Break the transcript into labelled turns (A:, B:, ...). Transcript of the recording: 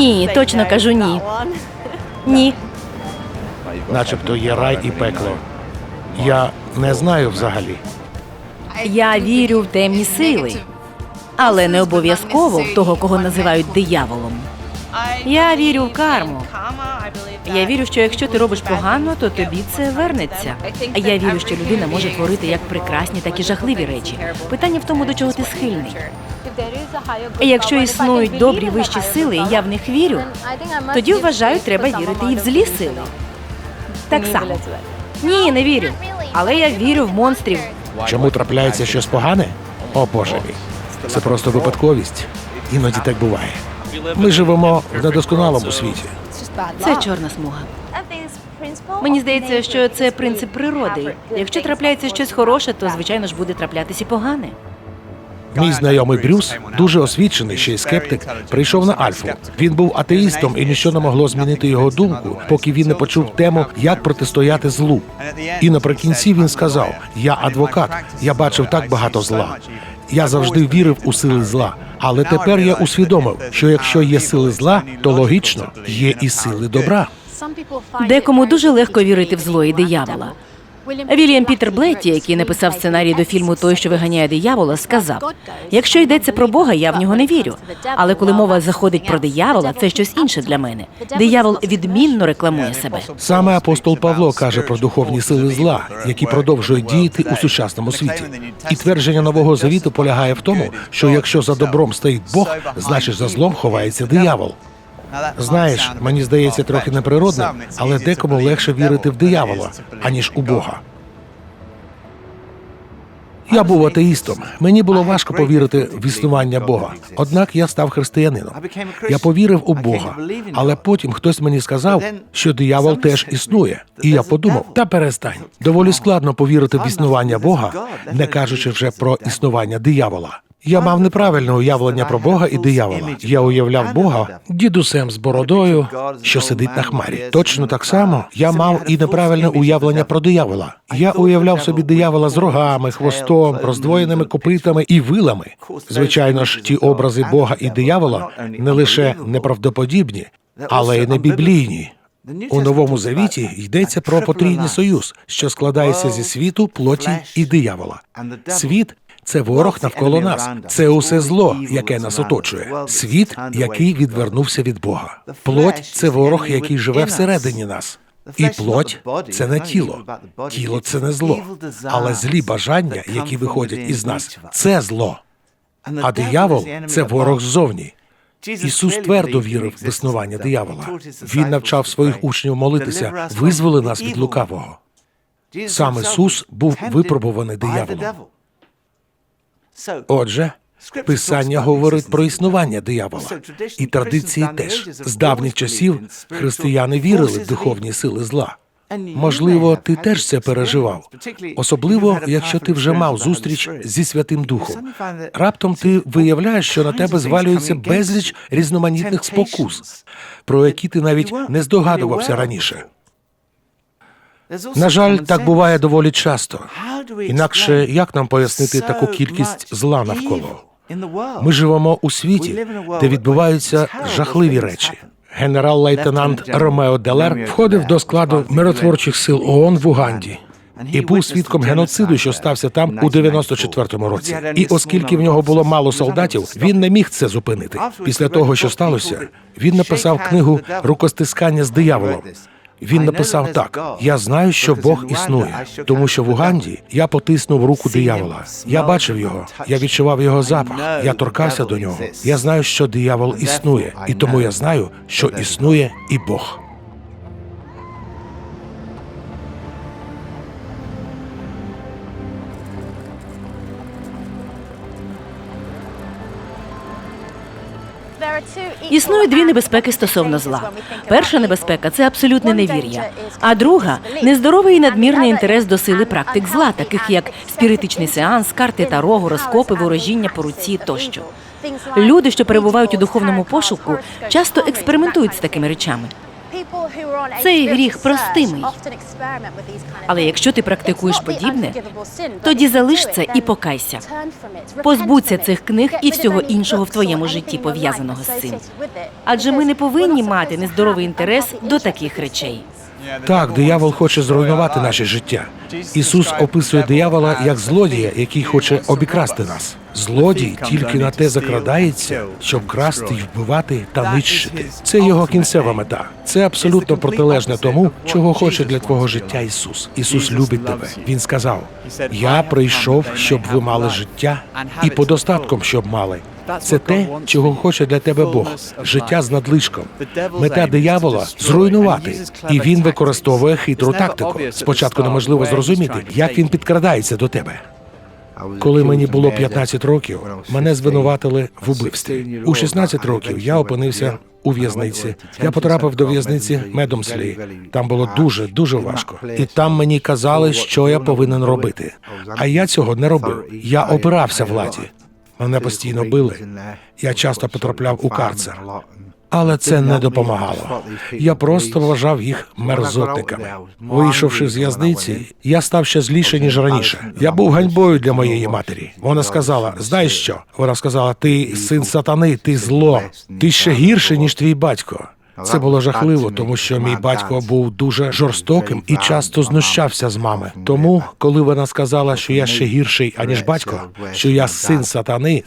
A: Ні, точно кажу ні. Ні.
B: Начебто є рай і пекло. Я не знаю взагалі.
A: Я вірю в темні сили, але не обов'язково в того, кого називають дияволом. Я вірю в карму. Я вірю, що якщо ти робиш погано, то тобі це вернеться. Я вірю, що людина може творити як прекрасні, так і жахливі речі. Питання в тому, до чого ти схильний.
C: І якщо існують добрі вищі сили, і я в них вірю,
A: Тоді вважаю, треба вірити і в злі сили. Так само. Ні, не вірю. Але я вірю в монстрів.
B: Чому трапляється щось погане? О Боже мій. Це просто випадковість. Іноді так буває. Ми живемо в недосконалому світі.
A: Це чорна смуга. Мені здається, що це принцип природи. Якщо трапляється щось хороше, то звичайно ж буде траплятися і погане.
B: Мій знайомий Брюс, дуже освічений, ще й скептик, прийшов на Альфу. Він був атеїстом, і ніщо не могло змінити його думку, поки він не почув тему, як протистояти злу. І наприкінці він сказав: Я адвокат, я бачив так багато зла. Я завжди вірив у сили зла. Але тепер я усвідомив, що якщо є сили зла, то логічно є і сили добра.
A: Декому дуже легко вірити в зло і диявола. Вільям Пітер Блетті, який написав сценарій до фільму Той, що виганяє диявола, сказав: якщо йдеться про Бога, я в нього не вірю. Але коли мова заходить про диявола, це щось інше для мене. Диявол відмінно рекламує себе.
B: Саме апостол Павло каже про духовні сили зла, які продовжують діяти у сучасному світі. І твердження нового завіту полягає в тому, що якщо за добром стоїть Бог, значить за злом ховається диявол. Знаєш, мені здається трохи неприродним, але декому легше вірити в диявола, аніж у Бога. Я був атеїстом. Мені було важко повірити в існування Бога. Однак я став християнином. Я повірив у Бога, але потім хтось мені сказав, що диявол теж існує. І я подумав, та перестань. Доволі складно повірити в існування Бога, не кажучи вже про існування диявола. Я мав неправильне уявлення про Бога і диявола. Я уявляв Бога дідусем з бородою, що сидить на хмарі. Точно так само я мав і неправильне уявлення про диявола. Я уявляв собі диявола з рогами, хвостом, роздвоєними копитами і вилами. Звичайно ж, ті образи Бога і диявола не лише неправдоподібні, але й не біблійні. У новому завіті йдеться про потрійний союз, що складається зі світу, плоті і диявола. Світ це ворог навколо нас. Це усе зло, яке нас оточує. Світ, який відвернувся від Бога. Плоть це ворог, який живе всередині нас. І плоть це не тіло. Тіло це не зло. Але злі бажання, які виходять із нас, це зло. А диявол це ворог ззовні. Ісус твердо вірив в існування диявола. Він навчав своїх учнів молитися, визволи нас від лукавого. Сам Ісус був випробуваний дияволом. Отже, Писання говорить про існування диявола, і традиції теж з давніх часів християни вірили в духовні сили зла. Можливо, ти теж це переживав, особливо якщо ти вже мав зустріч зі Святим Духом. Раптом ти виявляєш, що на тебе звалюється безліч різноманітних спокус, про які ти навіть не здогадувався раніше. На жаль, так буває доволі часто. Інакше як нам пояснити таку кількість зла навколо? Ми живемо у світі, де відбуваються жахливі речі. Генерал-лейтенант Ромео Делер входив до складу миротворчих сил ООН в Уганді і був свідком геноциду, що стався там у 94-му році. І оскільки в нього було мало солдатів, він не міг це зупинити. Після того, що сталося, він написав книгу Рукостискання з дияволом. Він написав так: Я знаю, що Бог існує, тому що в Уганді я потиснув руку диявола. Я бачив його, я відчував його запах, я торкався до нього. Я знаю, що диявол існує, і тому я знаю, що існує і Бог.
A: Існує дві небезпеки стосовно зла. Перша небезпека це абсолютне невір'я. А друга нездоровий і надмірний інтерес до сили практик зла, таких як спіритичний сеанс, карти таро, гороскопи, ворожіння по руці тощо. Люди, що перебувають у духовному пошуку, часто експериментують з такими речами. Цей гріх простимий. Але якщо ти практикуєш подібне, тоді залиш це і покайся. Позбудься цих книг і всього іншого в твоєму житті пов'язаного з цим. Адже ми не повинні мати нездоровий інтерес до таких речей.
B: Так, диявол хоче зруйнувати наше життя. Ісус описує диявола як злодія, який хоче обікрасти нас. Злодій тільки на те закрадається, щоб красти й вбивати та нищити. Це його кінцева мета. Це абсолютно протилежне тому, чого хоче для твого життя Ісус. Ісус любить тебе. Він сказав: Я прийшов, щоб ви мали життя і подостатком, щоб мали. Це те, чого хоче для тебе Бог. Життя з надлишком. Мета диявола зруйнувати, і він використовує хитру тактику. Спочатку неможливо зрозуміти, як він підкрадається до тебе. Коли мені було 15 років, мене звинуватили в убивстві. У 16 років я опинився у в'язниці. Я потрапив до в'язниці Медомслі. Там було дуже дуже важко. І там мені казали, що я повинен робити. А я цього не робив. Я опирався владі. Мене постійно били. Я часто потрапляв у карцер. Але це не допомагало. Я просто вважав їх мерзотниками. Вийшовши з в'язниці, я став ще зліше ніж раніше. Я був ганьбою для моєї матері. Вона сказала: знаєш що? Вона сказала: ти син сатани, ти зло, ти ще гірше ніж твій батько. Це було жахливо, тому що мій батько був дуже жорстоким і часто знущався з мами. Тому, коли вона сказала, що я ще гірший аніж батько, що я син сатани,